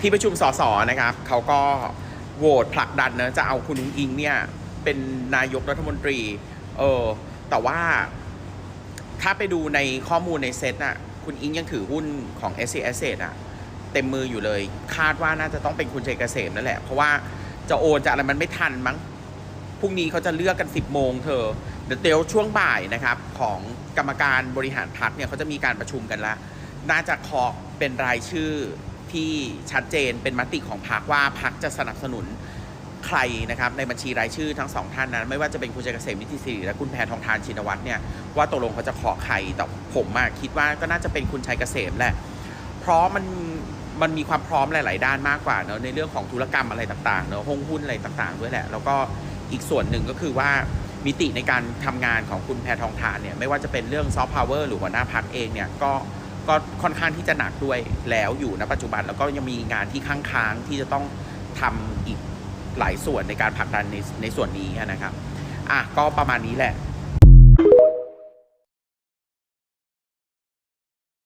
ที่ประชุมสสนะครับเขาก็โหวตผลักดันนะจะเอาคุณอุ้งอิงเนี่ยเป็นนายกรัฐมนตรี เออ แต่ว่าถ้าไปดูในข้อมูลในเซ็ตน่ะ คุณอิงยังถือหุ้นของ s c s อะ เต็มมืออยู่เลย คาดว่าน่าจะต้องเป็นคุณชัยเกษมนั่นแหละ เพราะว่าจะโอนจะอะไรมันไม่ทันมั้ง พรุ่งนี้เขาจะเลือกกัน 10 โมงเธอ เดี๋ยวเตียวช่วงบ่ายนะครับ ของกรรมการบริหารพักเนี่ยเขาจะมีการประชุมกันแล้วน่าจะเคาะเป็นรายชื่อ ที่ชัดเจนเป็นมติของพักว่าพักจะสนับสนุนใครนะครับในบัญชีรายชื่อทั้งสองท่านนั้น ไม่ว่าจะเป็นคุณชัยเกษมนิติสิริและคุณแพทองทานชินวัตรเนี่ยว่าตกลงเขาจะเคาะใครแต่ผมอะคิดว่าก็น่าจะเป็นคุณชัยเกษมแหละเพราะมันมันมีความพร้อมหลาย ๆ ด้านมากกว่าเนอะในเรื่องของธุรกรรมอะไรต่างๆเนอะห้องหุ้นอะไรต่างๆด้วยแหละ แล้วก็อีกส่วนหนึ่งก็คือว่ามิติในการทำงานของคุณแพทองทานเนี่ยไม่ว่าจะเป็นเรื่องซอฟต์พาวเวอร์หรือหัวหน้าพักเองเนี่ยก็ ก็ค่อนข้างที่จะหนักด้วยแล้วอยู่ณปัจจุบันแล้วก็ยังมีงานที่ค้างๆที่จะต้องทำอีกหลายส่วนในการผลักดันในในส่วนนี้นะครับ อะก็ประมาณนี้แหละ